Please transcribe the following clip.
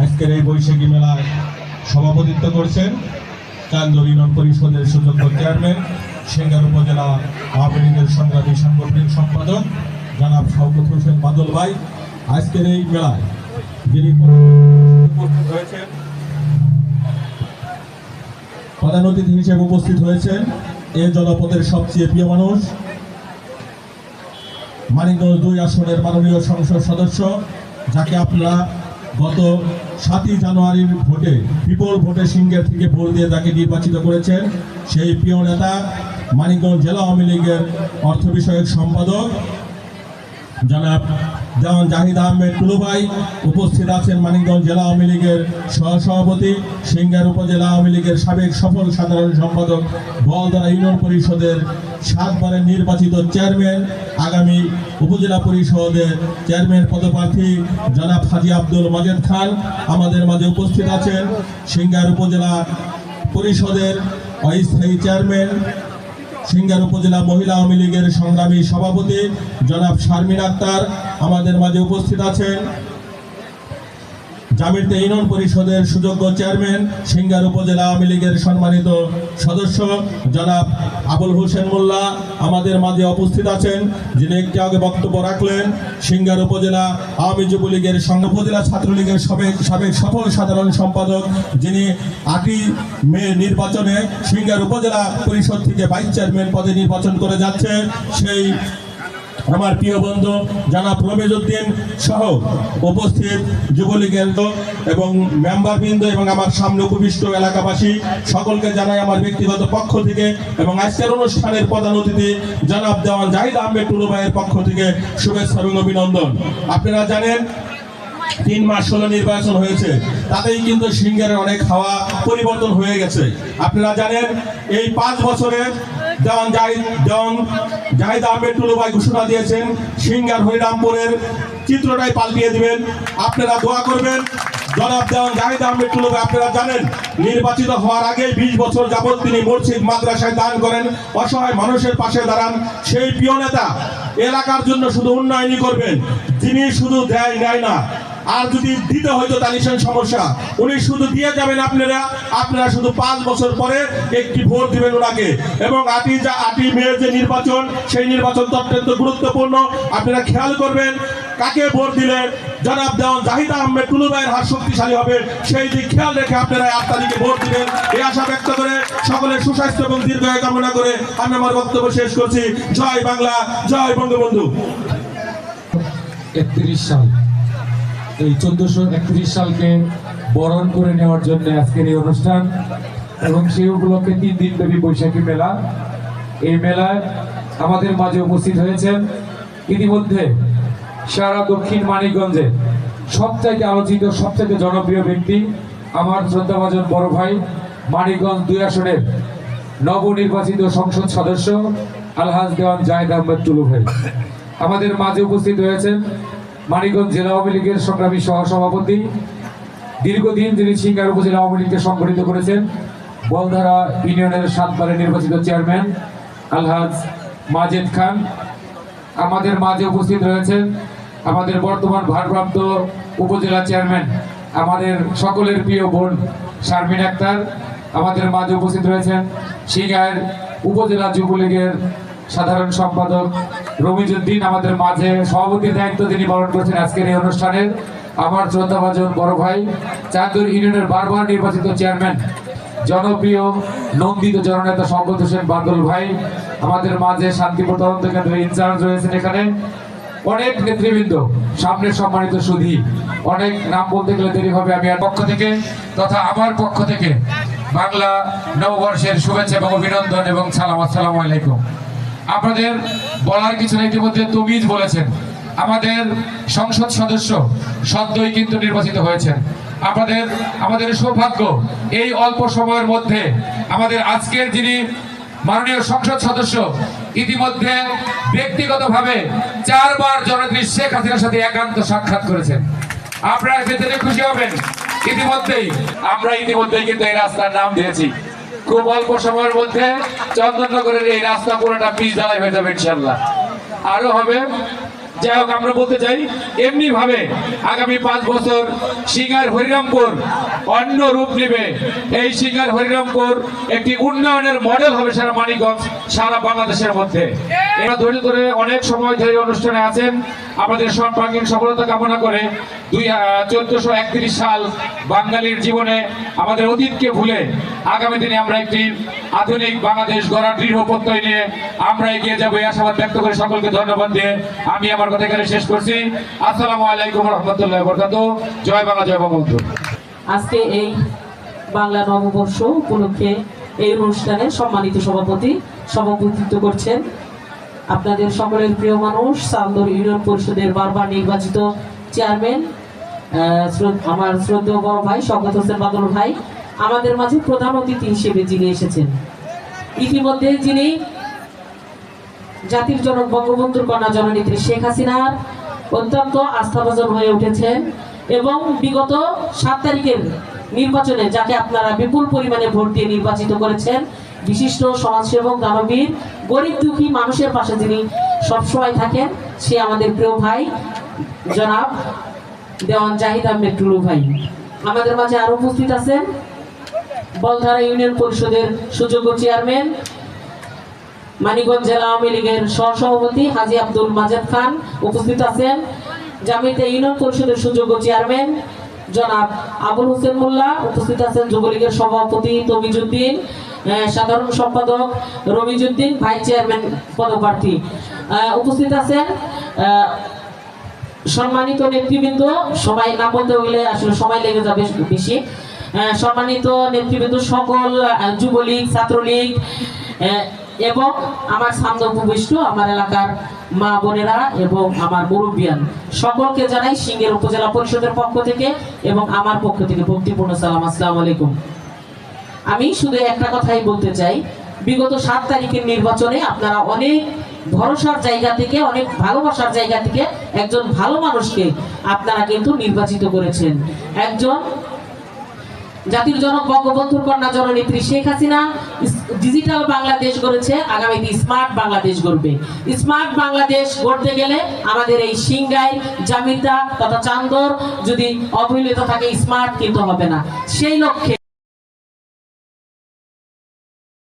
আজকের এই বৈশাখী মেলায় সভাপতিত্ব করছেন চান্দর ইউনিয়ন পরিষদের সুযোগ্য চেয়ারম্যান, সিঙ্গার উপজেলা আওয়ামী লীগের সংগ্রামী সাংগঠনিক সম্পাদক জনাব শওকত হোসেন বাদল ভাই। আজকের এই মেলায় যিনি উপস্থিত হয়েছেন, প্রধান অতিথি হিসেবে উপস্থিত হয়েছেন এ জনপদের সবচেয়ে প্রিয় মানুষ, মানিকগঞ্জ দুই আসনের মাননীয় সংসদ সদস্য, যাকে আপনারা গত সাতই জানুয়ারির ভোটে বিপুল ভোটে সিংহের থেকে ভোট দিয়ে তাকে নির্বাচিত করেছেন সেই প্রিয় নেতা মানিকগঞ্জ জেলা আওয়ামী লীগের অর্থ বিষয়ক সম্পাদক জনাব দেওয়ান জাহিদ আহমেদ টুলু ভাই উপস্থিত আছেন মানিকগঞ্জ জেলা আওয়ামী লীগের সহসভাপতি, সিঙ্গার উপজেলা আওয়ামী লীগের সাবেক সফল সাধারণ সম্পাদক, বলদারা ইউনিয়ন পরিষদের সাতবারের নির্বাচিত চেয়ারম্যান, আগামী উপজেলা পরিষদের চেয়ারম্যান পদপ্রার্থী জনাব হাজি আব্দুল মাজেদ খান আমাদের মাঝে উপস্থিত আছেন। সিঙ্গার উপজেলা পরিষদের অস্থায়ী চেয়ারম্যান সিঙ্গার উপজেলা মহিলা আওয়ামী লীগের সংগ্রামী সভাপতি জনাব শারমিন আক্তার আমাদের মাঝে উপস্থিত আছেন। জামিরতে ইউনিয়ন পরিষদের সুযোগ্য চেয়ারম্যান, সিঙ্গার উপজেলা আওয়ামী লীগের সম্মানিত সদস্য, জনাব আবুল হোসেন মোল্লা আমাদের মাঝে উপস্থিত আছেন, যিনি একটি আগে বক্তব্য রাখলেন, সিঙ্গার উপজেলা আওয়ামী যুবলীগের সংঘ উপজেলা ছাত্রলীগের সাবেক সাবেক সফল সাধারণ সম্পাদক, যিনি আটই মে নির্বাচনে সিঙ্গার উপজেলা পরিষদ থেকে ভাইস চেয়ারম্যান পদে নির্বাচন করে যাচ্ছে, সেই আমার প্রিয় বন্ধু, জানাব রমেজ উদ্দিন সহ উপস্থিত যুবলীগের এবং মেম্বারবৃন্দ এবং আমার সামনে উপবিষ্ট এলাকাবাসী, সকলকে জানাই আমার ব্যক্তিগত পক্ষ থেকে এবং আজকের অনুষ্ঠানের প্রধান অতিথি জনাব দেওয়ান জাহিদ আহমেদ টুলু ভাইয়ের পক্ষ থেকে শুভেচ্ছা এবং অভিনন্দন। আপনারা জানেন, তিন মাস হলো নির্বাচন হয়েছে, তাতেই কিন্তু সিঙ্গারের অনেক হাওয়া পরিবর্তন হয়ে গেছে। আপনারা জানেন, এই পাঁচ বছরে দেওয়ান জাহিদ, দেওয়ান জাহিদ আহমেদ টুলু ভাই ঘোষণা দিয়েছেন, সিঙ্গার হরিরামপুরের চিত্রটাই পাল্টিয়ে দিবেন। আপনারা দোয়া করবেন। জনাব দেওয়ান জাহিদ আহমেদ টুলু ভাই আপনারা জানেন, নির্বাচিত হওয়ার আগে বিশ বছর যাবত তিনি মসজিদ, মাদ্রাসায় দান করেন। অসহায় মানুষের পাশে দাঁড়ান। সেই প্রিয় নেতা, এলাকার জন্য শুধু উন্নয়নই করবেন। যিনি শুধু দেয়, নেয় না আর যদি দিতে হয়তো তালিশন সমস্যা। উনি শুধু দিয়ে যাবেন আপনারা আপনারা শুধু পাঁচ বছর পরে একটি ভোট দিবেন ওনাকে। এবং আটি যা আটি মেয়ের যে নির্বাচন, সেই নির্বাচন তো অত্যন্ত গুরুত্বপূর্ণ। আপনারা খেয়াল করবেন কাকে ভোট দিলে জনাব দেওয়ান জাহিদ আহমেদ টুলু ভাইয়ের হাত শক্তিশালী হবে। সেই দিক খেয়াল রেখে আপনারা আট তারিখে ভোট দিবেন। এই আশা ব্যক্ত করে সকলের সুস্বাস্থ্য এবং দীর্ঘায়ু কামনা করে আমি আমার বক্তব্য শেষ করছি। জয় বাংলা, জয় বঙ্গবন্ধু। একত্রিশ সাল। এই চোদ্দশো একত্রিশ সালকে বরণ করে নেওয়ার জন্য আজকের এই অনুষ্ঠান এবং সেই উপলক্ষে তিন দিন ব্যাপী বৈশাখী মেলা। এই মেলায় আমাদের মাঝে উপস্থিত হয়েছেন ইতিমধ্যে সারা দক্ষিণ মানিকগঞ্জে সবচাইতে আলোচিত, সবচাইতে জনপ্রিয় ব্যক্তি আমার শ্রদ্ধাভাজন বড় ভাই মানিকগঞ্জ দুই আসনের নবনির্বাচিত সংসদ সদস্য আলহাজ দেওয়ান জাহেদ আহমেদ টুলু ভাই। আমাদের মাঝে উপস্থিত হয়েছেন মানিকগঞ্জ জেলা আওয়ামী লীগের সংগ্রামী সহসভাপতি। দীর্ঘদিন তিনি সিঙ্গার উপজেলা আওয়ামী লীগকে সংগঠিত করেছেন। বলধারা ইউনিয়নের সাতবারের নির্বাচিত চেয়ারম্যান আলহাজ মাজেদ খান। আমাদের মাঝে উপস্থিত রয়েছেন আমাদের বর্তমান ভারপ্রাপ্ত উপজেলা চেয়ারম্যান, আমাদের সকলের প্রিয় বোন শারমিন আক্তার। আমাদের মাঝে উপস্থিত রয়েছেন সিঙ্গার উপজেলা যুবলীগের সাধারণ সম্পাদক রমিজুদ্দিন আমাদের মাঝে সভাপতির দায়িত্ব তিনি পালন করছেন আজকের এই অনুষ্ঠানের আমার শ্রদ্ধাভাজন বড় ভাই, চাঁদুর ইউনিয়নের বারবার নির্বাচিত চেয়ারম্যান, জনপ্রিয়, নন্দিত জননেতা শঙ্কর হোসেন বাদল ভাই, আমাদের মাঝে শান্তিপুর তদন্ত কেন্দ্রের ইনচার্জ রয়েছেন এখানে। অনেক নেতৃবৃন্দ সামনের সম্মানিত সুধী। অনেক নাম বলতে গেলে দেরি হবে আমি আর পক্ষ থেকে তথা আমার পক্ষ থেকে বাংলা নববর্ষের শুভেচ্ছা এবং অভিনন্দন এবং সালাম, আসসালামু আলাইকুম। আপনাদের বলার কিছু না ইতিমধ্যে তুমিজ বলেছেন। আমাদের সংসদ সদস্য সদ্যই কিন্তু নির্বাচিত হয়েছেন। আপনাদের, আমাদের সৌভাগ্য, এই অল্প সময়ের মধ্যে আমাদের আজকের যিনি মাননীয় সংসদ সদস্য, ইতিমধ্যে ব্যক্তিগতভাবে চারবার জননেত্রী শেখ হাসিনার সাথে একান্ত সাক্ষাৎ করেছেন। আপনারা ভেতরে খুশি হবেন। ইতিমধ্যেই, আমরা ইতিমধ্যেই কিন্তু এই রাস্তার নাম দিয়েছি। খুব অল্প সময়ের মধ্যে চন্দননগরের এই রাস্তা পুরোটা পিচ দাঁড়াই হয়ে যাবে ইনশাল্লাহ আরও হবে। যাই হোক, আমরা বলতে চাই এমনি ভাবে আগামী পাঁচ বছর সিঙ্গার হরিরামপুর অন্য রূপ নেবে। এই সিঙ্গার হরিরামপুর একটি উন্নয়নের মডেল হবে সারা মানিকগঞ্জ, সারা বাংলাদেশের মধ্যে। এরা ধৈর্য ধরে অনেক সময় ধরে অনুষ্ঠানে আছেন। আমাদের সর্বাঙ্গীন সফলতা কামনা করে দুই চোদ্দশো একত্রিশ সাল বাঙালির জীবনে আমাদের অতীতকে ভুলে আগামী দিনে আমরা একটি আধুনিক বাংলাদেশ গড়ার দৃঢ় প্রত্যয় নিয়ে আমরা এগিয়ে যাব, এই আশাবাদ ব্যক্ত করে সকলকে ধন্যবাদ দিয়ে আমি আমার কথা এখানে শেষ করছি। আসসালামু আলাইকুম রহমতুল্লাহ বরকাত। জয় বাংলা, জয় বঙ্গবন্ধু আজকে এই বাংলা নববর্ষ উপলক্ষে এই অনুষ্ঠানে সম্মানিত সভাপতি সভাপতিত্ব করছেন আপনাদের সকলের প্রিয় মানুষ, সান্দর ইউনিয়ন পরিষদের বারবার নির্বাচিত চেয়ারম্যান আমার শ্রদ্ধেয় বড় ভাই, শওকত হোসেন বাদল ভাই। আমাদের মাঝে প্রধান অতিথি হিসেবে যিনি এসেছেন, ইতিমধ্যে যিনি জাতির জনক বঙ্গবন্ধুর কন্যা জননেত্রী শেখ হাসিনার অত্যন্ত আস্থাভাজন হয়ে উঠেছেন এবং বিগত সাত তারিখের নির্বাচনে যাকে আপনারা বিপুল পরিমাণে ভোট দিয়ে নির্বাচিত করেছেন, বিশিষ্ট সমাজসেবক, দানবীর, গরিব দুঃখী মানুষের পাশে যিনি সবসময় থাকেন, সে আমাদের প্রিয় ভাই, জনাব দেওয়ান জাহিদ আহমেদ টুলু ভাই। আমাদের মাঝে আরও উপস্থিত আছেন। বলধারা ইউনিয়ন পরিষদের সুযোগ্য চেয়ারম্যান, মানিকগঞ্জ জেলা আওয়ামী লীগের সহসভাপতি হাজি আব্দুল মাজেদ খান উপস্থিত আছেন। জামিতে ইউনিয়ন পরিষদের সুযোগ্য চেয়ারম্যান জনাব আবুল হোসেন মোল্লা উপস্থিত আছেন যুবলীগের সভাপতি তমিজুদ্দিন সাধারণ সম্পাদক রমিজুদ্দিন ভাইস চেয়ারম্যান পদপ্রার্থী। উপস্থিত আছেন সম্মানিত নেতৃবৃন্দ, সবাই না বলতে হইলে আসলে সময় লেগে যাবে বেশি। সম্মানিত নেতৃবৃন্দ সকল যুবলীগ, ছাত্রলীগ এবং আমার সামনে উপবিষ্ট আমার এলাকার মা বোনেরা এবং আমার মুরব্বিয়ান। সকলকে জানাই সিঙ্গের উপজেলা পরিষদের পক্ষ থেকে এবং আমার পক্ষ থেকে ভক্তিপূর্ণ সালাম, আসসালামু আলাইকুম। আমি শুধু একটা কথাই বলতে চাই, বিগত সাত তারিখের নির্বাচনে আপনারা অনেক ভরসার জায়গা থেকে, অনেক ভালোবাসার জায়গা থেকে একজন ভালো মানুষকে আপনারা কিন্তু নির্বাচিত করেছেন। একজন জাতির জনক, বঙ্গবন্ধুর কন্যা জননেত্রী শেখ হাসিনা ডিজিটাল বাংলাদেশ গড়েছে, আগামীতে স্মার্ট বাংলাদেশ গড়বে। স্মার্ট বাংলাদেশ গড়তে গেলে আমাদের এই সিংগাই জামিতা তথা চান্দর যদি অবহেলিত থাকে স্মার্ট কিন্তু হবে না। সেই লক্ষ্যে